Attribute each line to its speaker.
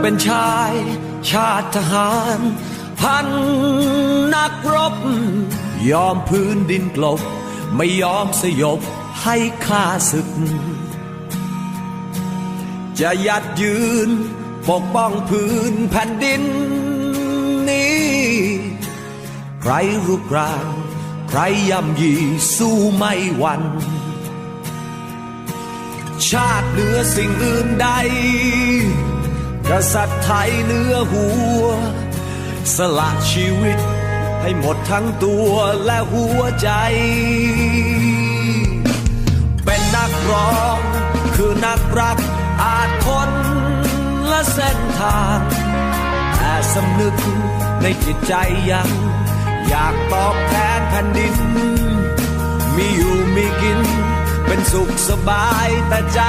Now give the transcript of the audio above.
Speaker 1: เป็นชายชาติทหาร พันนักรบ ยอมพื้นดินกลบ ไม่ยอมสยบให้ข้าศึก จะยัดยืนปกป้องพื้นแผ่นดินนี้ ใครรุกรานใครย่ำยีสู้ไม่หวันชาติเหนือสิ่งอื่นใด กษัตริย์ไทยเนื้อหัว สละชีวิตให้หมดทั้งตัวและหัวใจ เป็นนักร้องคือนักรักอาจคนละเส้นทางแต่สำนึกในจิตใจยัง อยากตอบแทนแผ่นดิน มีอยู่มีกิน เป็นสุขสบายแต่ใจ